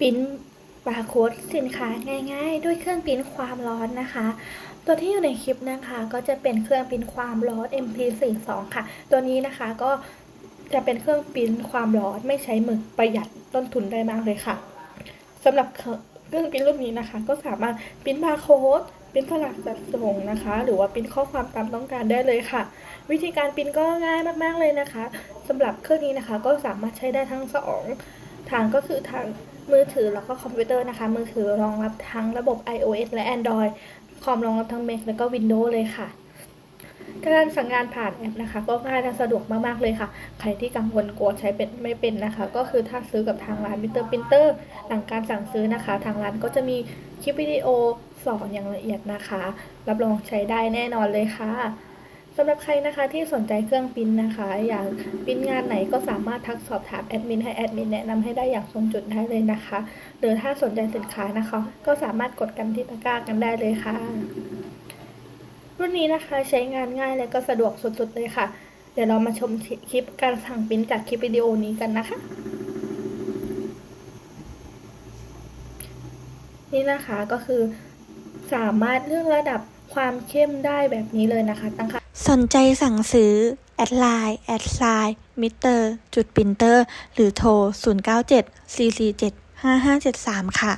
ปิ้นบาร์โค้ดสินค้าง่ายๆ ด้วยเครื่องปริ้นความร้อนนะคะ ตัวที่อยู่ในคลิปนะคะก็จะเป็นเครื่องปริ้นความร้อน MP42 ค่ะ ตัวนี้นะคะก็จะเป็นเครื่องปริ้นความร้อนไม่ใช้หมึกประหยัดต้นทุนได้มากเลยค่ะสำหรับเครื่องปริ้นรุ่นนี้นะคะ ก็สามารถปิ้นบาร์โค้ดปริ้นสลักจัดส่งนะคะ หรือว่าปริ้นข้อความตามต้องการได้เลยค่ะ วิธีการปริ้นก็ง่ายมากๆเลยนะคะสำหรับเครื่องนี้นะคะก็สามารถใช้ได้ทั้งสองทางก็คือทาง มือถือแล้วก็คอมพิวเตอร์นะคะ มือถือรองรับทั้งระบบ iOS และ Android คอมรองรับทั้ง Mac แล้วก็ Windows เลยค่ะ การสั่งงานผ่านแอปนะคะ ก็ง่ายและสะดวกมาก ๆ เลยค่ะ ใครที่กังวลกลัวใช้เป็นไม่เป็นนะคะ ก็คือถ้าซื้อกับทางร้านมิเตอร์พิมเตอร์หลังการสั่งซื้อนะคะ ทางร้านก็จะมีคลิปวิดีโอสอนอย่างละเอียดนะคะ รับรองใช้ได้แน่นอนเลยค่ะ สำหรับใครนะคะที่สนใจเครื่องปิ้นนะคะ อยากปิ้นงานไหนก็สามารถทักสอบถามแอดมินให้แอดมินแนะนำให้ได้อย่างตรงจุดได้เลยนะคะ หรือถ้าสนใจสินค้านะคะ ก็สามารถกดกันที่ตะกร้ากันได้เลยค่ะ รุ่นนี้นะคะใช้งานง่ายและก็สะดวกสุดๆเลยค่ะ เดี๋ยวเรามาชมคลิปการสั่งปิ้นจากคลิปวิดีโอนี้กันนะคะ นี่นะคะก็คือสามารถเลือกระดับความเข้มได้แบบนี้เลยนะคะ ตั้งค่า สนใจสั่งซื้อ แอดไลน์แอดไลน์มิเตอร์ จุดปินเตอร์ หรือโทร 097 447 5573 ค่ะ